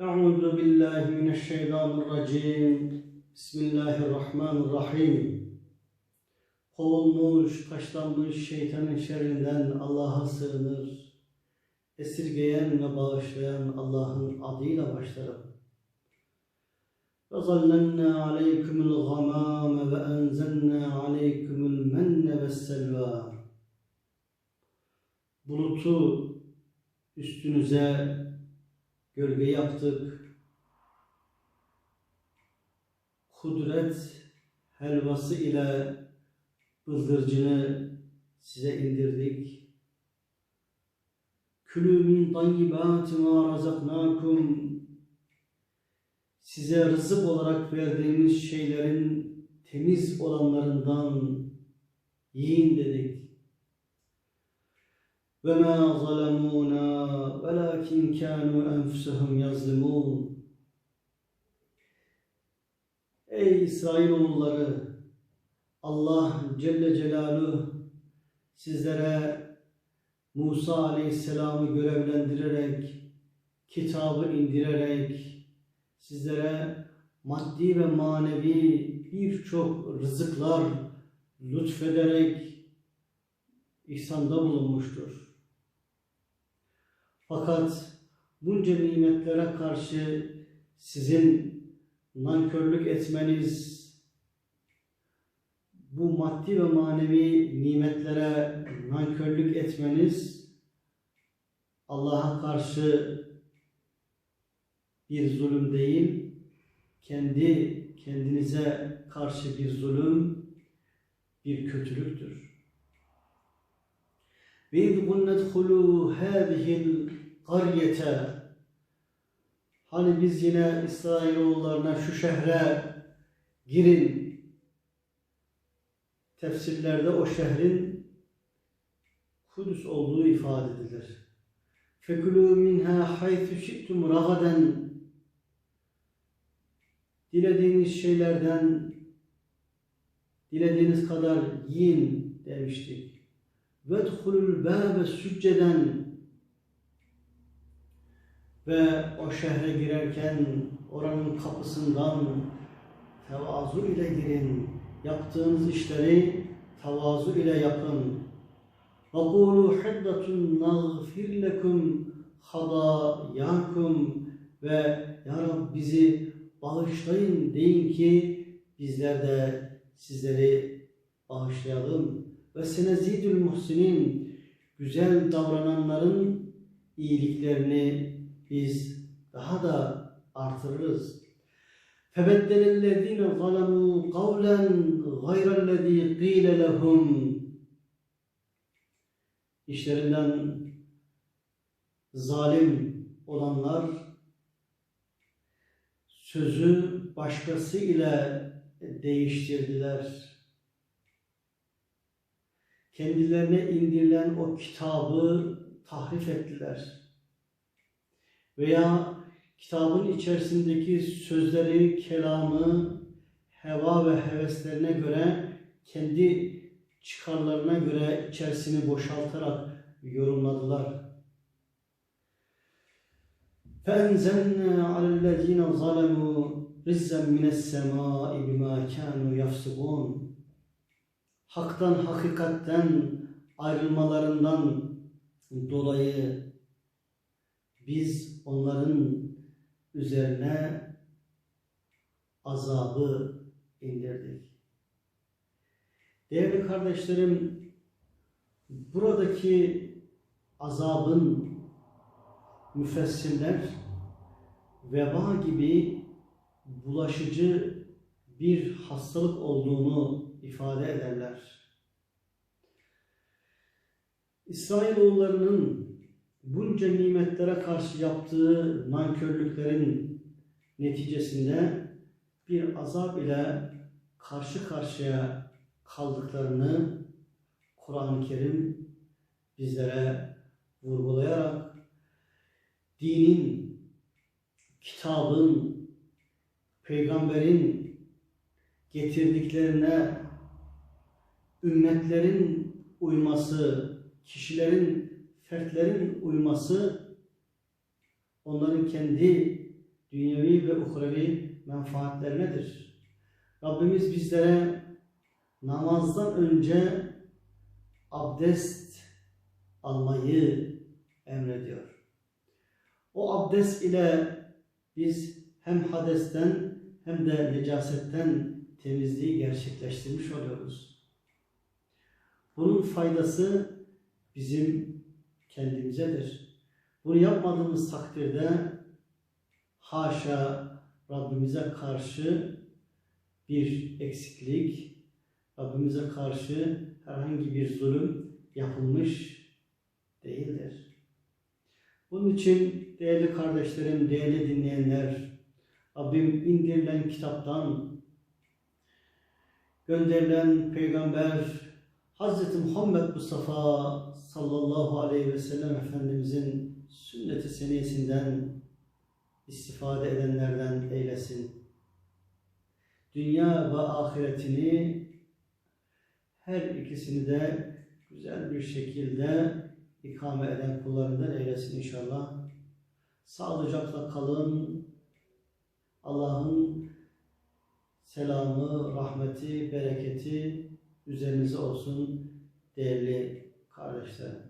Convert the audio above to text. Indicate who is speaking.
Speaker 1: أعوذ بالله من الشيطان الرجيم بسم الله الرحمن الرحيم Kovulmuş, taşlanmış şeytanın şerrinden Allah'a sığınır. Esirgeyen ve bağışlayan Allah'ın adıyla başlarım. وَظَلَّلْنَا عَلَيْكُمُ الْغَمَامَ وَأَنْزَلْنَا عَلَيْكُمُ الْمَنَّ وَالسَّلْوَى Bulutu üstünüze gölge yaptık. Kudret helvası ile bıldırcını size indirdik. Külü min tayyibati ma razaknakum size rızık olarak verdiğimiz şeylerin temiz olanlarından yiyin dedik. Ma zalemuna velakin kanu enfusuhum yazlimun. Ey İsrailoğulları Allah Celle Celaluhu sizlere Musa Aleyhisselam'ı görevlendirerek, kitabı indirerek, sizlere maddi ve manevi birçok rızıklar lütfederek ihsanda bulunmuştur. Fakat bunca nimetlere karşı sizin nankörlük etmeniz, bu maddi ve manevi nimetlere nankörlük etmeniz Allah'a karşı bir zulüm değil, kendi kendinize karşı bir zulüm, bir kötülüktür. Ve iz kunnedhulu hâzihil kariyete hani biz yine İsrailoğullarına şu şehre girin tefsirlerde o şehrin Kudüs olduğu ifade edilir. Fekulû minhâ haythu şittum ragaden Dilediğiniz şeylerden dilediğiniz kadar yiyin demiştik. Vedhulul bâbe sücceden Ve o şehre girerken oranın kapısından tevazu ile girin yaptığınız işleri tavazu ile yapın. وَقُولُوا حِدَّةٌ نَغْفِرْ لَكُمْ خَضَايَاكُمْ Ve Ya Rab bizi bağışlayın deyin ki bizler de sizleri bağışlayalım. Ve senezidül muhsinin güzel davrananların iyiliklerini biz daha da artırırız. فَبَدَّلَ الَّذ۪ينَ ظَلَمُوا قَوْلًا غَيْرَ الَّذ۪ي قِيلَ لَهُمْ İşlerinden zalim olanlar sözü başkası ile değiştirdiler. Kendilerine indirilen o kitabı tahrif ettiler. Veya kitabın içerisindeki sözleri, kelamı, heva ve heveslerine göre kendi çıkarlarına göre içerisini boşaltarak yorumladılar. فَاَنْزَلْنَا عَلَى الَّذ۪ينَ ظَلَمُوا رِزًّا مِنَ السَّمَاءِ بِمَا كَانُوا يَفْسُقُونَ Haktan, hakikatten ayrılmalarından dolayı biz onların üzerine azabı indirdik. Değerli kardeşlerim, buradaki azabın müfessirler veba gibi bulaşıcı bir hastalık olduğunu ifade ederler. İsrailoğullarının bunca nimetlere karşı yaptığı nankörlüklerin neticesinde bir azap ile karşı karşıya kaldıklarını Kur'an-ı Kerim bizlere vurgulayarak dinin, kitabın, peygamberin getirdiklerine ümmetlerin uyması, kişilerin, fertlerin uyması onların kendi dünyevi ve uhrevi menfaatler nedir? Rabbimiz bizlere namazdan önce abdest almayı emrediyor. O abdest ile biz hem hadesten hem de necasetten temizliği gerçekleştirmiş oluyoruz. Bunun faydası bizim kendimizedir. Bunu yapmadığımız takdirde haşa Rabbimize karşı bir eksiklik, Rabbimize karşı herhangi bir zulüm yapılmış değildir. Bunun için değerli kardeşlerim, değerli dinleyenler, Rabbim indirilen kitaptan gönderilen peygamber Hz. Muhammed Mustafa sallallahu aleyhi ve sellem Efendimizin sünnet-i seniyesinden istifade edenlerden eylesin. Dünya ve ahiretini her ikisini de güzel bir şekilde ikame eden kullarından eylesin inşallah. Sağlıcakla kalın. Allah'ın selamı, rahmeti, bereketi üzerinize olsun değerli kardeşlerim.